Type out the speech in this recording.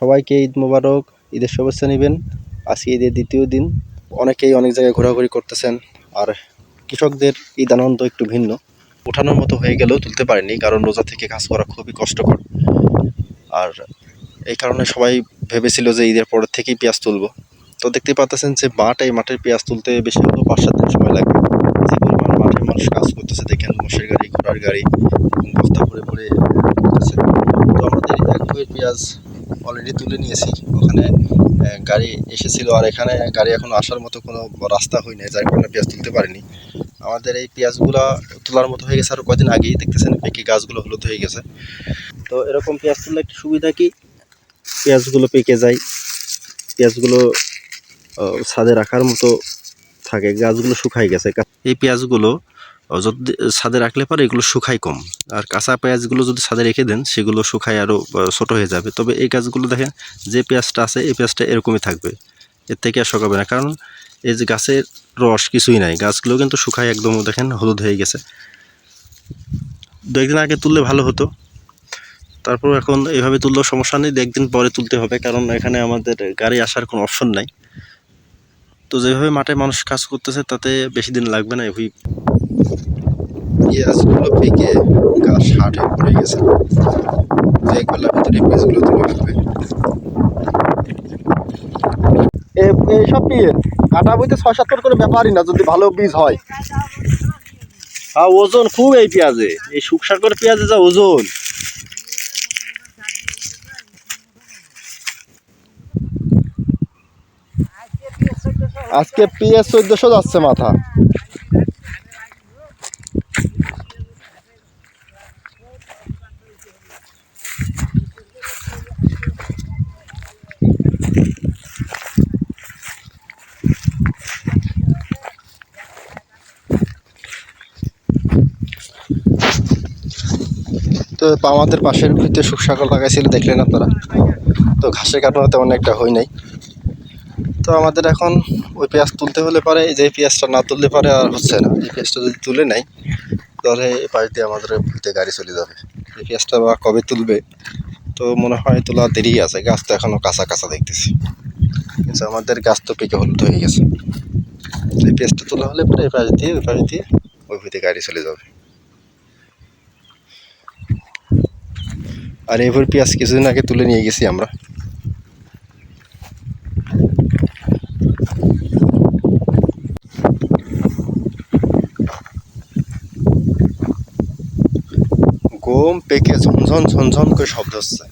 সবাইকে ঈদ মোবারক, ঈদের শুভেচ্ছা নেবেন। আজকে ঈদের দ্বিতীয় দিন। অনেকেই অনেক জায়গায় ঘোরাঘুরি করতেছেন, আর কৃষকদের ঈদ আনন্দ একটু ভিন্ন। ওঠানোর মতো হয়ে গেলেও তুলতে পারেনি, কারণ রোজা থেকে কাজ করা খুবই কষ্টকর। আর এই কারণে সবাই ভেবেছিল যে ঈদের পরের থেকেই পেঁয়াজ তুলব। তো দেখতে পাচ্ছেন যে মাঠ, এই মাঠের পেঁয়াজ তুলতে বেশি হলেও পাঁচ সাত দিন সময় লাগবে। যে পরিমাণ মাঠে মানুষ কাজ করতেছে, দেখেন মোষের গাড়ি, ঘোড়ার গাড়ি, বস্তা ভরে ভরে করতেছে তো আমাদের এক পেঁয়াজ অলরেডি তুলে নিয়েছি। ওখানে গাড়ি এসেছিল আর এখানে গাড়ি এখন আসার মতো কোনো রাস্তা হয়নি, যার কারণে পেঁয়াজ তুলতে পারিনি। আমাদের এই পেঁয়াজগুলো তোলার মতো হয়ে গেছে আর কয়দিন আগেই দেখতেছেন, পেকে গাছগুলো হলুদ হয়ে গেছে। তো এরকম পেঁয়াজ তুললে একটা সুবিধা কি? পেঁয়াজগুলো পেকে যায়, পেঁয়াজগুলো ছাদে রাখার মতো থাকে, গাছগুলো শুকাই গেছে। এই পেঁয়াজগুলো যদি ছাদে রাখলে পরে এগুলো শুকায় কম। আর কাঁচা পেঁয়াজগুলো যদি ছাদে রেখে দেন, সেগুলো শুকায় আরও ছোট হয়ে যাবে। তবে এই গাছগুলো দেখেন, যে পেঁয়াজটা আছে, এই পেঁয়াজটা এরকমই থাকবে। এর থেকে আর শুকাবে না। কারণ এই যে গাছের রস কিছুই নাই। গাছগুলো কিন্তু শুকায় একদম, দেখেন, হলুদ হয়ে গেছে। দু একদিন আগে তুললে ভালো হতো। তারপর এখন এইভাবে তুললেও সমস্যা নেই। দু একদিন পরে তুলতে হবে। কারণ এখানে আমাদের গাড়ি আসার কোনো অপশন নাই। তো যেভাবে মাঠে মানুষ কাজ করতেছে, তাতে বেশি দিন লাগবে না। এভাবেই পেঁয়াজগুলো পেকে গাছ হয়ে পড়ে গেছে। ভিতরে পেঁয়াজগুলো তুলে ফেলবে এইসব পেয়ে কাটা বইতে ছয় সাতটার করে ব্যাপারই না যদি ভালো বীজ হয়। হ্যাঁ ওজন খুব এই পেঁয়াজে। এই শুকসাকর পেঁয়াজে যা ওজন। আজকে পিএস চোদ্দশো যাচ্ছে মাথা। তো আমাদের পাশের ভিতরে শুকসাকর লাগাইছিল, দেখলেন আপনারা? তো ঘাসের কারণে তেমন একটা হয় নাই। তো আমাদের এখন ওই পেঁয়াজ তুলতে হলে পারে, এই যে পেঁয়াজটা না তুললে পারে আর হচ্ছে না। এই পেঁয়াজটা যদি তুলে নেয়, তাহলে এই পাশ দিয়ে আমাদের ভিতরে গাড়ি চলে যাবে। এই পেঁয়াজটা বা কবে তুলবে, তো মনে হয় তোলা দেরি আছে, গাছ তো এখনও কাঁচা কাঁচা দেখতেছি। কিন্তু আমাদের গাছ তো পেকে হলুদ হয়ে গেছে। এই পেঁয়াজটা তোলা হলে পরে এই পাশ দিয়ে, ওই পাশ দিয়ে ওই ভিতরে গাড়ি চলে যাবে। আর এবার পেঁয়াজ কিছুদিন আগে তুলে নিয়ে গেছি আমরা। গম পেকে ঝনঝন ঝনঝন করে শব্দ হচ্ছে